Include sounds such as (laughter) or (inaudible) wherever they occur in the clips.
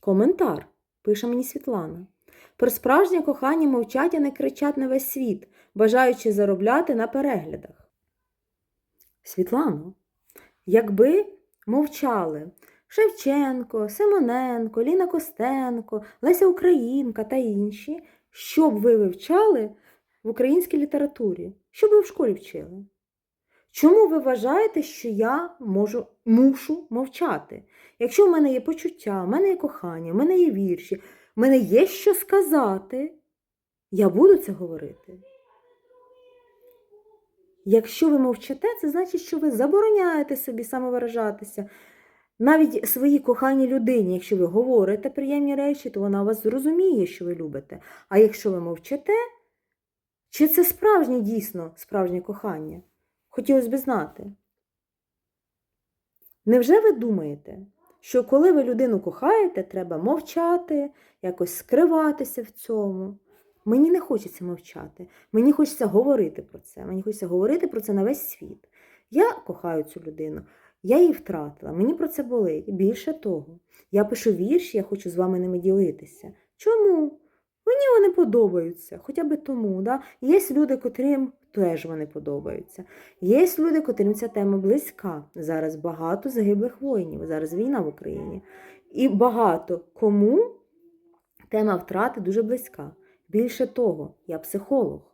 Коментар, пише мені Світлана. Про справжнє кохання мовчать, а не кричать на весь світ, бажаючи заробляти на переглядах. Світлано, якби мовчали Шевченко, Симоненко, Ліна Костенко, Леся Українка та інші, що б ви вивчали в українській літературі? Що б ви в школі вчили? Чому ви вважаєте, що я можу, мушу мовчати? Якщо в мене є почуття, в мене є кохання, в мене є вірші, в мене є що сказати, я буду це говорити. Якщо ви мовчите, це значить, що ви забороняєте собі самовиражатися. Навіть своїй коханій людині, якщо ви говорите приємні речі, то вона вас зрозуміє, що ви любите. А якщо ви мовчите, чи це справжнє дійсно справжнє кохання? Хотілося б знати. Невже ви думаєте, що коли ви людину кохаєте, треба мовчати, якось скриватися в цьому? Мені не хочеться мовчати, мені хочеться говорити про це. Мені хочеться говорити про це на весь світ. Я кохаю цю людину, я її втратила, мені про це болить. Більше того, я пишу вірші, я хочу з вами ними ділитися. Чому? Мені вони подобаються, хоча б тому. Да? Є люди, котрим теж вони подобаються. Є люди, котрим ця тема близька. Зараз багато загиблих воїнів, зараз війна в Україні. І багато кому тема втрати дуже близька. Більше того, я психолог.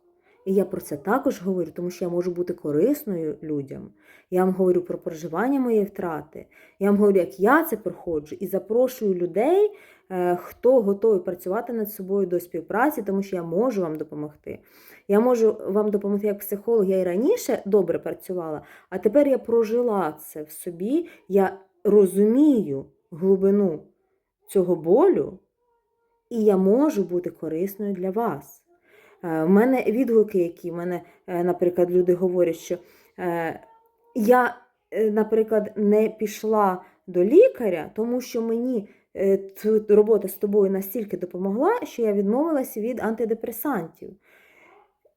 І я про це також говорю, тому що я можу бути корисною людям. Я вам говорю про проживання моєї втрати. Я вам говорю, як я це проходжу, і запрошую людей, е, хто готовий працювати над собою до співпраці, тому що я можу вам допомогти. Я можу вам допомогти як психолог. Я і раніше добре працювала, а тепер я прожила це в собі. Я розумію глибину цього болю, і я можу бути корисною для вас. У мене відгуки, які в мене, е, наприклад, люди говорять, що е, я, е, наприклад, не пішла до лікаря, тому що мені робота з тобою настільки допомогла, що я відмовилася від антидепресантів.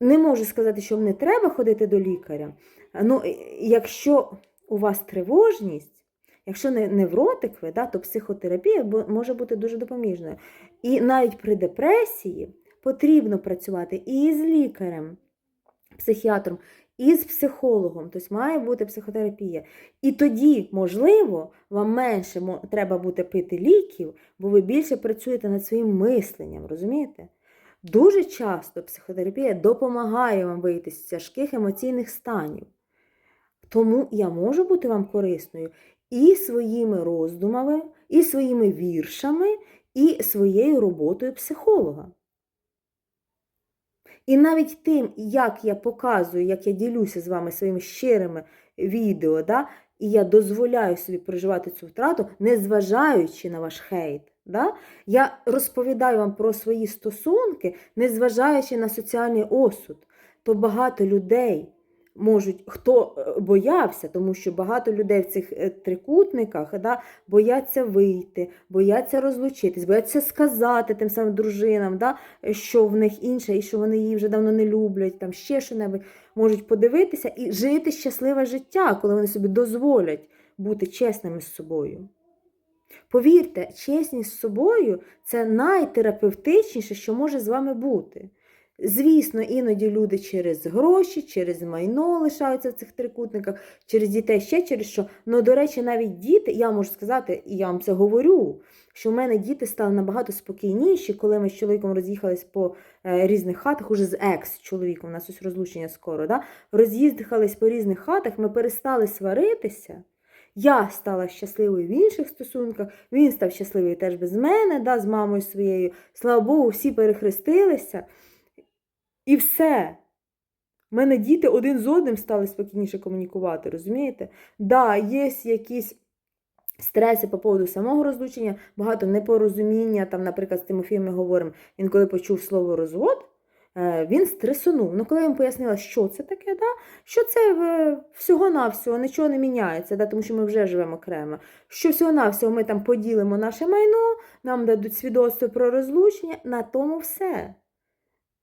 Не можу сказати, що не треба ходити до лікаря. Ну, якщо у вас тривожність, якщо не невротик ви, да, то психотерапія може бути дуже допоміжною. І навіть при депресії потрібно працювати і з лікарем, психіатром, і з психологом, тобто має бути психотерапія. І тоді, можливо, вам менше треба буде пити ліків, бо ви більше працюєте над своїм мисленням, розумієте? Дуже часто психотерапія допомагає вам вийти з тяжких емоційних станів. Тому я можу бути вам корисною і своїми роздумами, і своїми віршами, і своєю роботою психолога. І навіть тим, як я показую, як я ділюся з вами своїми щирими відео, да, і я дозволяю собі переживати цю втрату, незважаючи на ваш хейт. Да? Я розповідаю вам про свої стосунки, незважаючи на соціальний осуд, то багато людей можуть, хто е, боявся, тому що багато людей в цих е, трикутниках да, бояться вийти, бояться розлучитись, бояться сказати тим самим дружинам, да, що в них інше, і що вони її вже давно не люблять, там ще що-небудь можуть подивитися і жити щасливе життя, коли вони собі дозволять бути чесними з собою. Повірте, чесність з собою це найтерапевтичніше, що може з вами бути. Звісно, іноді люди через гроші, через майно лишаються в цих трикутниках, через дітей ще через що. Ну, до речі, навіть діти, я можу сказати, і я вам це говорю, що в мене діти стали набагато спокійніші, коли ми з чоловіком роз'їхались по е, різних хатах, уже з екс-чоловіком, у нас ось розлучення скоро. да? Роз'їздихались по різних хатах, ми перестали сваритися. Я стала щасливою в інших стосунках, він став щасливий теж без мене, да, з мамою своєю. Слава Богу, всі перехрестилися. І все. У мене діти один з одним стали спокійніше комунікувати, розумієте? Да, є якісь стреси по поводу самого розлучення, багато непорозуміння. Там, наприклад, з Тимофієм ми говоримо, він коли почув слово розвод, е, він стресонув. Ну, коли я йому пояснила, що це таке, да? що це е, всього-навсього нічого не міняється, да? тому що ми вже живемо окремо. Що всього-навсього ми там поділимо наше майно, нам дадуть свідоцтво про розлучення, на тому все.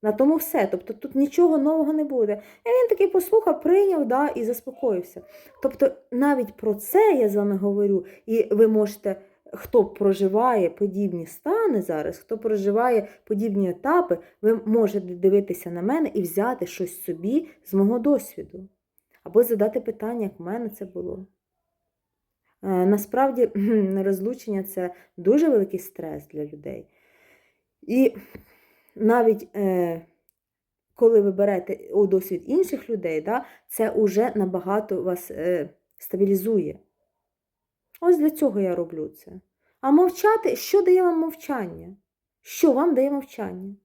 На тому все. Тобто тут нічого нового не буде. І він такий послухав, прийняв да, і заспокоївся. Тобто, навіть про це я з вами говорю, і ви можете хто проживає подібні стани зараз, хто проживає подібні етапи, ви можете дивитися на мене і взяти щось собі з мого досвіду. Або задати питання, як в мене це було. Е, Насправді, (clears throat) розлучення це дуже великий стрес для людей. І навіть е, коли ви берете у досвід інших людей, да, це вже набагато вас е, стабілізує. Ось для цього я роблю це. А мовчати, що дає вам мовчання? Що вам дає мовчання?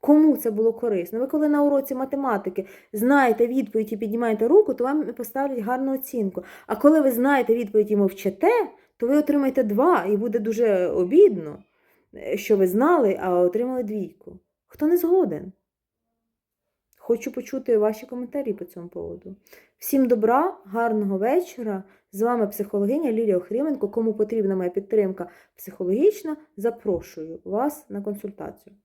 Кому це було корисно? Ви коли на уроці математики знаєте відповідь і піднімаєте руку, то вам поставлять гарну оцінку. А коли ви знаєте відповідь і мовчите, то ви отримаєте два, і буде дуже обідно, що ви знали, а отримали двійку. Хто не згоден? Хочу почути ваші коментарі по цьому поводу. Всім добра, гарного вечора. З вами психологиня Лілія Охріменко. Кому потрібна моя підтримка психологічна, запрошую вас на консультацію.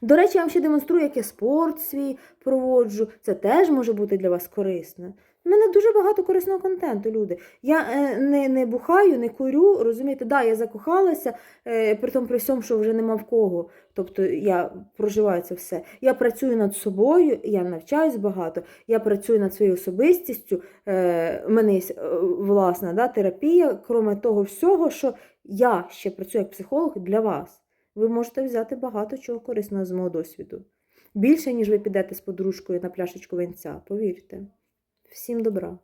До речі, я вам ще демонструю, як я спорт свій проводжу. Це теж може бути для вас корисно. У мене дуже багато корисного контенту, люди. Я е, не, не бухаю, не курю, розумієте, да, я закохалася, е, при тому при всьому, що вже нема в кого. Тобто я проживаю це все. Я працюю над собою, я навчаюсь багато, я працюю над своєю особистістю. Е, у мене є е, власна да, терапія, крім того всього, що я ще працюю як психолог для вас. Ви можете взяти багато чого корисного з мого досвіду. Більше, ніж ви підете з подружкою на пляшечку винця, повірте. Всім добра!